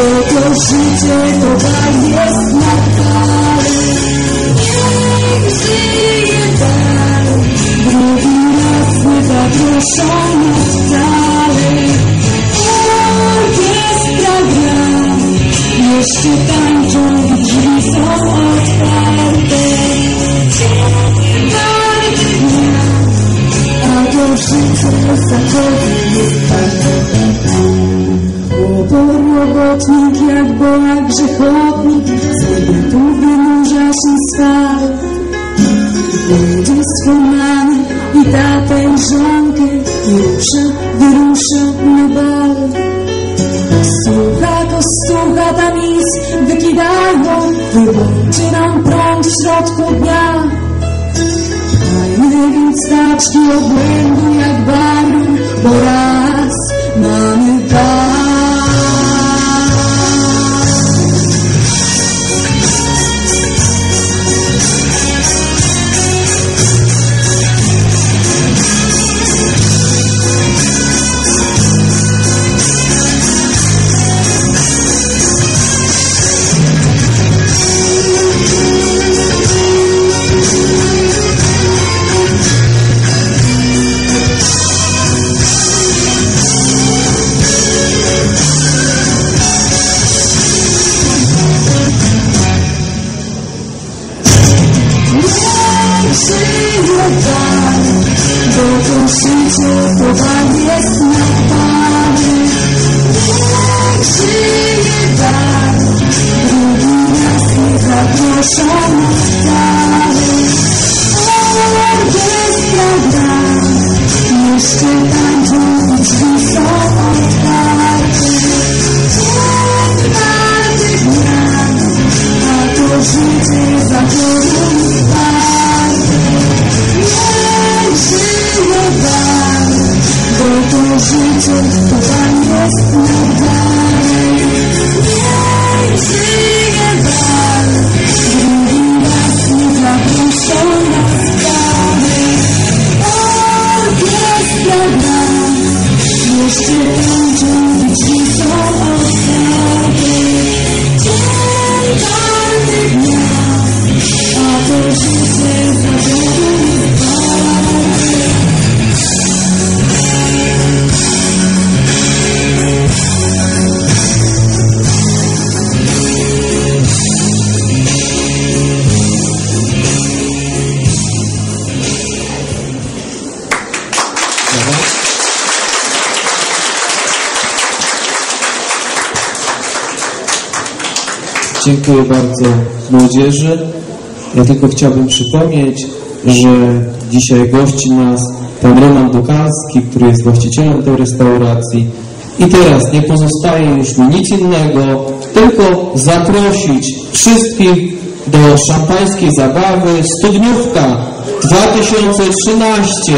bo to życie to jest na dalej. Niech żyje dalej, drugi raz nie zaproszony dalej. Orkiestra gra, jeszcze tańczą, drzwi są otwarte. Martw dnia, a to życie zachodzi jest Chłopo robotnik jak bola grzechotnik sobie tu wynurza się spadł. Będzie mamę i tatę żonkę i rusza, wyrusza na bal. Słucha to słucha tam mis wykidają, wyłączy nam prąd w środku dnia. Fajne więc taczki obłędu jak baru, bo Listen. Dziękuję bardzo młodzieży. Ja tylko chciałbym przypomnieć, że dzisiaj gości nas pan Roman Bukalski, który jest właścicielem tej restauracji. I teraz nie pozostaje już mi nic innego, tylko zaprosić wszystkich do szampańskiej zabawy Studniówka 2013.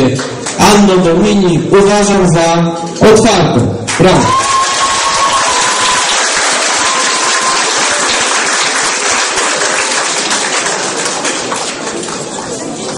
Anno Domini uważam za otwartą. Brawo.